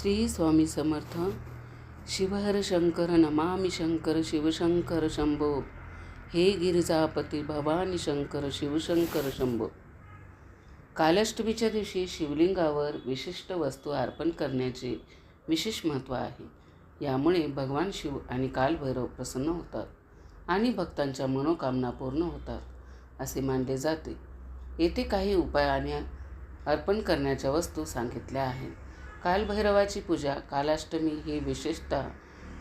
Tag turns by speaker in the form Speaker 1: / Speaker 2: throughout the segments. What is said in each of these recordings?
Speaker 1: श्री स्वामी समर्थ. शिवहर शंकर नमामि शंकर शिवशंकर शंभो. हे गिरिजापती भवानी शंकर शिवशंकर शंभो. कालाष्टमीच्या दिवशी शिवलिंगावर विशिष्ट वस्तू अर्पण करण्याचे विशेष महत्त्व आहे. यामुळे भगवान शिव आणि कालभैरव प्रसन्न होतात आणि भक्तांच्या मनोकामना पूर्ण होतात असे मानले जाते. येथे काही उपाय आणि अर्पण करण्याच्या वस्तू सांगितल्या आहेत. कालभैरवाची पूजा कालाष्टमी ही विशेषतः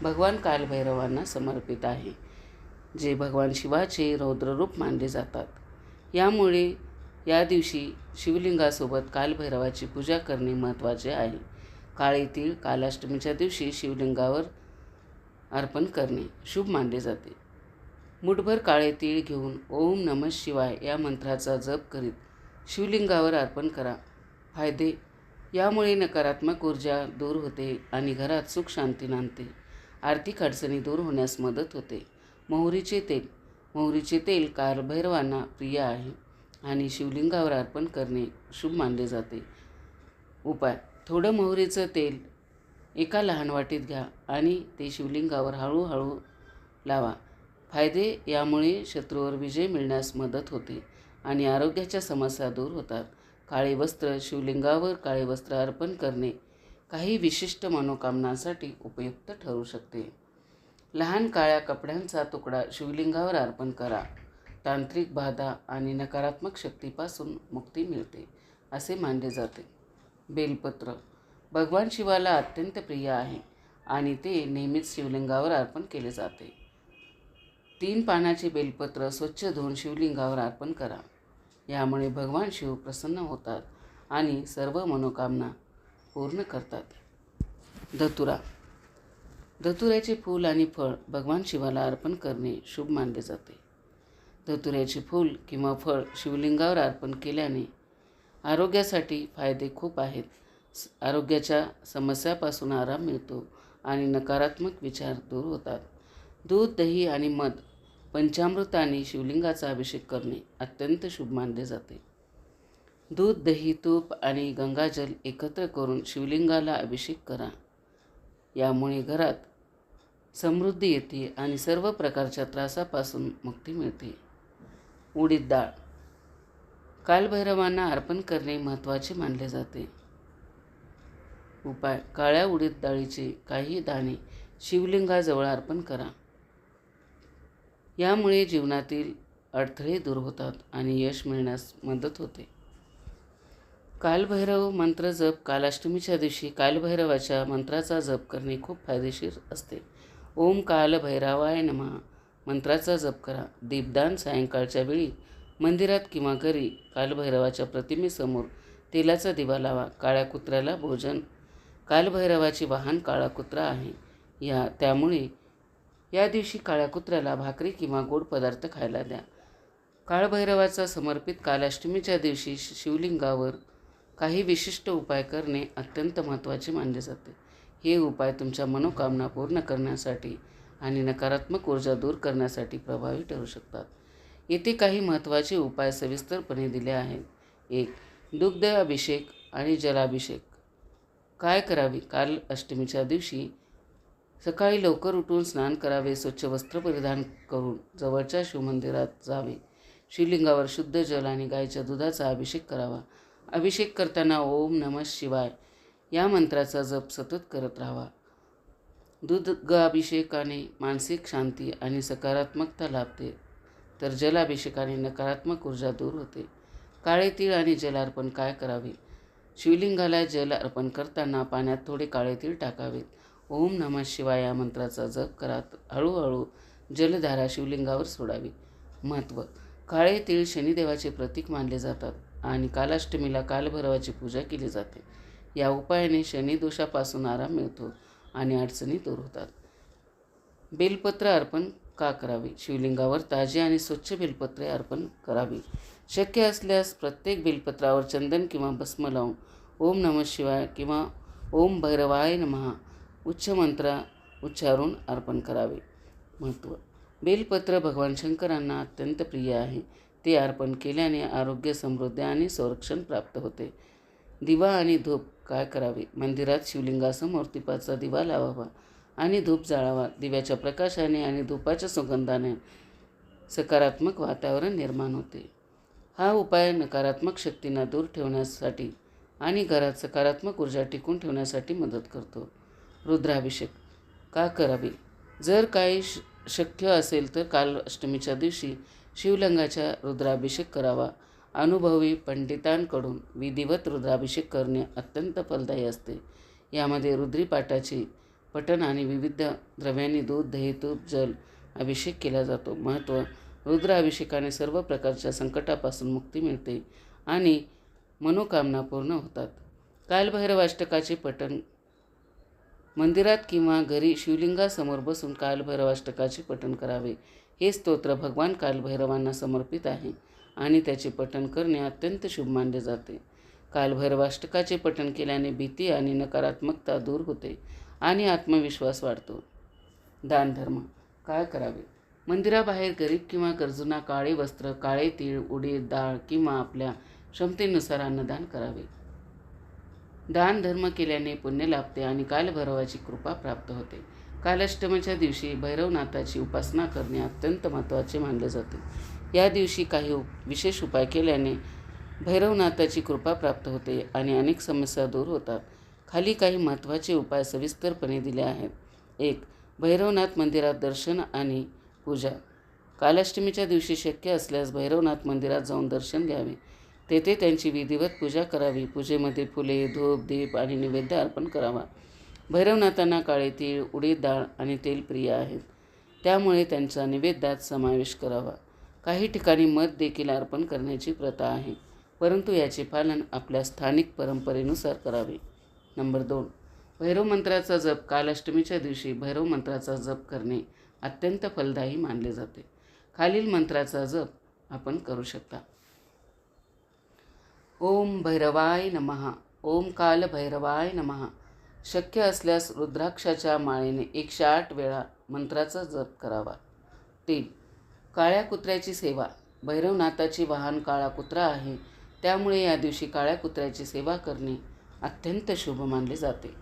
Speaker 1: भगवान कालभैरवांना समर्पित आहे जे भगवान शिवाचे रौद्ररूप मानले जातात. यामुळे या दिवशी शिवलिंगासोबत कालभैरवाची पूजा करणे महत्त्वाचे आहे. काळे तीळ कालाष्टमीच्या दिवशी शिवलिंगावर अर्पण करणे शुभ मानले जाते. मुठभर काळे तीळ घेऊन ओम नमः शिवाय या मंत्राचा जप करीत शिवलिंगावर अर्पण करा. फायदे यामुळे नकारात्मक ऊर्जा दूर होते आणि घरात सुख शांती नांदते. आर्थिक अडचणी दूर होण्यास मदत होते. मोहरीचे तेल. मोहरीचे तेल कारभैरवांना प्रिय आहे आणि शिवलिंगावर अर्पण करणे शुभ मानले जाते. उपाय. थोडं मोहरीचं तेल एका लहान वाटीत घ्या आणि ते शिवलिंगावर हळूहळू लावा. फायदे. यामुळे शत्रूवर विजय मिळण्यास मदत होते आणि आरोग्याच्या समस्या दूर होतात. काळे वस्त्र शिवलिंगावर काळे वस्त्र अर्पण करणे काही विशिष्ट मनोकामनांसाठी उपयुक्त ठरू शकते. लहान काळ्या कपड्यांचा तुकडा शिवलिंगावर अर्पण करा. तांत्रिक बाधा आणि नकारात्मक शक्तीपासून मुक्ती मिळते असे मानले जाते. बेलपत्र. भगवान शिवाला अत्यंत प्रिय आहे आणि ते नेहमीच शिवलिंगावर अर्पण केले जाते. तीन पानाचे बेलपत्र स्वच्छ धुवून शिवलिंगावर अर्पण करा. यामुळे भगवान शिव प्रसन्न होतात आणि सर्व मनोकामना पूर्ण करतात. धतुरा. धतुऱ्याचे फूल आणि फळ भगवान शिवाला अर्पण करणे शुभ मानले जाते. धतुऱ्याचे फूल किंवा फळ शिवलिंगावर अर्पण केल्याने आरोग्यासाठी फायदे खूप आहेत. आरोग्याच्या समस्यापासून आराम मिळतो आणि नकारात्मक विचार दूर होतात. दूध दही आणि मध पंचामृताने शिवलिंगाचा अभिषेक करणे अत्यंत शुभ मानले जाते. दूध दही तूप आणि गंगाजल एकत्र करून शिवलिंगाला अभिषेक करा. यामुळे घरात समृद्धी येते आणि सर्व प्रकारच्या त्रासापासून मुक्ती मिळते. उडीद डाळ. कालभैरवांना अर्पण करणे महत्त्वाचे मानले जाते. उपाय. काळ्या उडीद डाळीचे काही दाणे शिवलिंगाजवळ अर्पण करा. यामुळे जीवनातील अडथळे दूर होतात आणि यश मिळण्यास मदत होते. कालभैरव मंत्र जप कालाष्टमीच्या दिवशी कालभैरवाच्या मंत्राचा जप करणे खूप फायदेशीर असते. ओम कालभैरवाय नमः. मंत्राचा जप करा. दीपदान सायंकाळच्या वेळी मंदिरात किंवा घरी कालभैरवाच्या प्रतिमेसमोर तेलाचा दिवा लावा. काळ्या कुत्र्याला भोजन. कालभैरवाची वाहन काळा कुत्रा आहे. या त्यामुळे या दिवशी काळ्या कुत्र्याला भाकरी किंवा गोड पदार्थ खायला द्या. काळभैरवाचा समर्पित कालाष्टमीच्या दिवशी शिवलिंगावर काही विशिष्ट उपाय करणे अत्यंत महत्त्वाचे मानले जाते. हे उपाय तुमच्या मनोकामना पूर्ण करण्यासाठी आणि नकारात्मक ऊर्जा दूर करण्यासाठी प्रभावी ठरू शकतात. येथे काही महत्त्वाचे उपाय सविस्तरपणे दिले आहेत. एक दुग्ध अभिषेक आणि जलाभिषेक. काय करावे? काल अष्टमीच्या दिवशी सकाळी लवकर उठून स्नान करावे स्वच्छ वस्त्र परिधान करून जवळच्या शिवमंदिरात जावे. शिवलिंगावर शुद्ध जल आणि गायीच्या दुधाचा अभिषेक करावा. अभिषेक करताना ओम नमः शिवाय या मंत्राचा जप सतत करत राहावा. दूध ग अभिषेकाने मानसिक शांती आणि सकारात्मकता लाभते तर जलाभिषेकाने नकारात्मक ऊर्जा दूर होते. काळे तीळ आणि जलार्पण काय करावे? शिवलिंगाला जल अर्पण करताना पाण्यात थोडे काळे तीळ टाकावेत. ओम नमः शिवाय या मंत्राचा जप करात हळूहळू जलधारा शिवलिंगावर सोडावी. महत्त्व काळे तीळ शनिदेवाचे प्रतीक मानले जातात आणि कालाष्टमीला कालभैरवाची पूजा केली जाते. या उपायाने शनिदोषापासून आराम मिळतो आणि अडचणी दूर होतात. बेलपत्र अर्पण का करावे? शिवलिंगावर ताजे आणि स्वच्छ बेलपत्रे अर्पण करावी. शक्य असल्यास प्रत्येक बेलपत्रावर चंदन किंवा भस्म लावून ओम नमः शिवाय किंवा ओम भैरवाय नमः उच्च मंत्र उच्चारून अर्पण करावे. महत्त्व बेलपत्र भगवान शंकरांना अत्यंत प्रिय आहे. ते अर्पण केल्याने आरोग्य समृद्धी आणि संरक्षण प्राप्त होते. दिवा आणि धूप काय करावे? मंदिरात शिवलिंगासमोर तिपाचा दिवा लावावा आणि धूप जाळावा. दिव्याच्या प्रकाशाने आणि धूपाच्या सुगंधाने सकारात्मक वातावरण निर्माण होते. हा उपाय नकारात्मक शक्तींना दूर ठेवण्यासाठी आणि घरात सकारात्मक ऊर्जा टिकून ठेवण्यासाठी मदत करतो. रुद्राभिषेक. का करावे? जर काही श शक्य असेल तर काल अष्टमीच्या दिवशी शिवलिंगाच्या रुद्राभिषेक करावा. अनुभवी पंडितांकडून विधिवत रुद्राभिषेक करणे अत्यंत फलदायी असते. यामध्ये रुद्रीपाठाची पठण आणि विविध द्रव्यांनी दूध दही तूप जल अभिषेक केला जातो. महत्त्व रुद्राभिषेकाने सर्व प्रकारच्या संकटापासून मुक्ती मिळते आणि मनोकामना पूर्ण होतात. कालभैरवाष्टकाचे पठण मंदिरात किंवा घरी शिवलिंगासमोर बसून कालभैरवाष्टकाचे पठण करावे. हे स्तोत्र भगवान कालभैरवांना समर्पित आहे आणि त्याचे पठण करणे अत्यंत शुभ मानले जाते. कालभैरवाष्टकाचे पठण केल्याने भीती आणि नकारात्मकता दूर होते आणि आत्मविश्वास वाढतो. दानधर्म काय करावे? मंदिराबाहेर गरीब किंवा गरजूंना काळे वस्त्र काळे तीळ उडीद डाळ किंवा आपल्या क्षमतेनुसार अन्नदान करावे. दान धर्म केल्याने पुण्य लाभते आणि कालभैरवाची कृपा प्राप्त होते. कालाष्टमीच्या दिवशी भैरवनाथाची उपासना करणे अत्यंत महत्त्वाचे मानले जाते. या दिवशी काही उप विशेष उपाय केल्याने भैरवनाथाची कृपा प्राप्त होते आणि अनेक समस्या दूर होतात. खाली काही महत्त्वाचे उपाय सविस्तरपणे दिले आहेत. एक भैरवनाथ मंदिरात दर्शन आणि पूजा. कालाष्टमीच्या दिवशी शक्य असल्यास भैरवनाथ मंदिरात जाऊन दर्शन घ्यावे. तेथे त्यांची विधिवत पूजा करावी. पूजेमध्ये फुले धूप दीप आणि नैवेद्य अर्पण करावा. भैरवनाथांना काळे तीळ उडीद डाळ आणि तेल प्रिय आहेत. त्यामुळे त्यांचा नैवेद्यात समावेश करावा. काही ठिकाणी मध देखील अर्पण करण्याची प्रथा आहे. परंतु याचे पालन आपल्या स्थानिक परंपरेनुसार करावे. नंबर दोन. भैरव मंत्राचा जप कालाष्टमीच्या दिवशी भैरव मंत्राचा जप करणे अत्यंत फलदायी मानले जाते. खालील मंत्राचा जप आपण करू शकता. ओम भैरवाय नमः. ओम काल भैरवाय नमः. शक्य असल्यास रुद्राक्षाच्या माळेने एकशे आठ वेळा मंत्राचा जप करावा. तीन. काळ्या कुत्र्याची सेवा. भैरवनाथाची वाहन काळा कुत्रा आहे. त्यामुळे या दिवशी काळ्या कुत्र्याची सेवा करणे अत्यंत शुभ मानले जाते.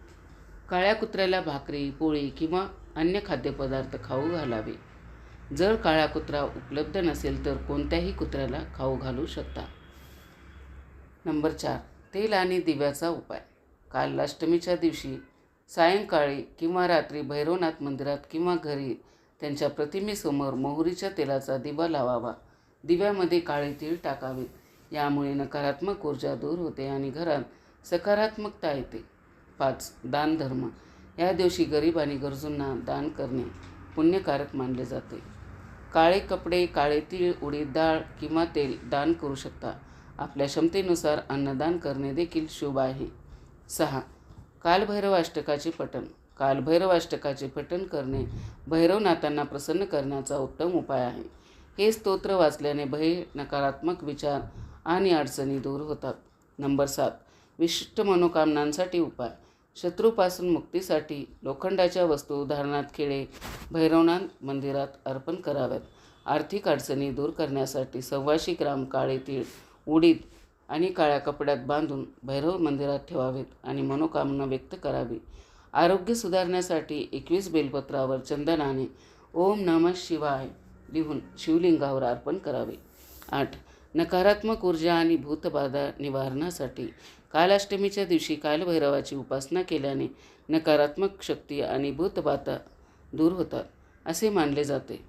Speaker 1: काळ्या कुत्र्याला भाकरी पोळी किंवा अन्य खाद्यपदार्थ खाऊ घालावे. जर काळा कुत्रा उपलब्ध नसेल तर कोणत्याही कुत्र्याला खाऊ घालू शकता. नंबर चार तेल आणि दिव्याचा उपाय. काल अष्टमीच्या दिवशी सायंकाळी किंवा रात्री भैरवनाथ मंदिरात किंवा घरी त्यांच्या प्रतिमेसमोर मोहरीच्या तेलाचा दिवा लावावा. दिव्यामध्ये काळे तीळ टाकावेत यामुळे नकारात्मक ऊर्जा दूर होते आणि घरात सकारात्मकता येते. पाच दानधर्म. या दिवशी गरीब आणि गरजूंना दान करणे पुण्यकारक मानले जाते. काळे कपडे काळे तीळ उडीद डाळ किंवा तेल दान करू शकता. आपल्या क्षमतेनुसार अन्नदान करणे देखील शुभ आहे. सहा. कालभैरव अष्टकाचे पठण. कालभैरव अष्टकाचे पठण करणे भैरवनाथांना प्रसन्न करण्याचा उत्तम उपाय आहे. हे स्तोत्र वाचल्याने भय नकारात्मक विचार आणि अडचणी दूर होतात. नंबर सात. विशिष्ट मनोकामनांसाठी उपाय. शत्रूपासून मुक्तीसाठी लोखंडाच्या वस्तू उदाहरणार्थ खेळे भैरवनाथ मंदिरात अर्पण कराव्यात. आर्थिक अडचणी दूर करण्यासाठी सव्वाशी ग्राम काळे तीळ उडीद आणि काळ्या कपड्यात बांधून भैरव मंदिरात ठेवावेत आणि मनोकामना व्यक्त करावी. आरोग्य सुधारण्यासाठी एकवीस बेलपत्रावर चंदनाने ओम नम शिवाय लिहून शिवलिंगावर अर्पण करावे. आठ नकारात्मक ऊर्जा आणि भूतबाधा निवारणासाठी कालाष्टमीच्या दिवशी कालभैरवाची उपासना केल्याने नकारात्मक शक्ती आणि भूतबाधा दूर होतात असे मानले जाते.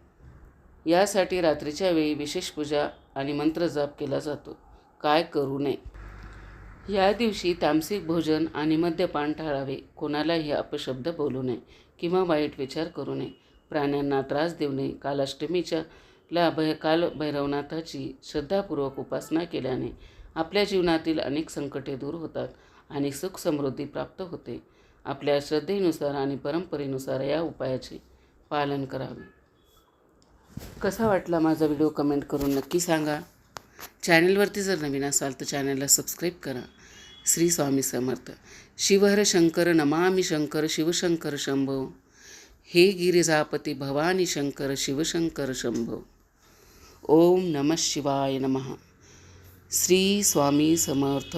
Speaker 1: यासाठी रात्रीच्या वेळी विशेष पूजा आणि मंत्रजाप केला जातो. काय करू नये? या दिवशी तामसिक भोजन आणि मद्यपान टाळावे. कोणालाही अपशब्द बोलू नये किंवा वाईट विचार करू नये. प्राण्यांना त्रास देऊ नये. कालाष्टमीच्या ला भय काल भैरवनाथाची श्रद्धापूर्वक उपासना केल्याने आपल्या जीवनातील अनेक संकटे दूर होतात आणि सुख समृद्धी प्राप्त होते. आपल्या श्रद्धेनुसार आणि परंपरेनुसार या उपायाचे पालन करावे. कसा वाटला माझा व्हिडिओ कमेंट करून नक्की सांगा. चॅनलवरती जर नवीन असाल तर चॅनलला सबस्क्राईब करा. श्री स्वामी समर्थ. शिवहर शंकर नमामी शंकर शिवशंकर शंभो. हे गिरिजापती भवानी शंकर शिवशंकर शंभव ओम नमः शिवाय नमः. श्री स्वामी समर्थ.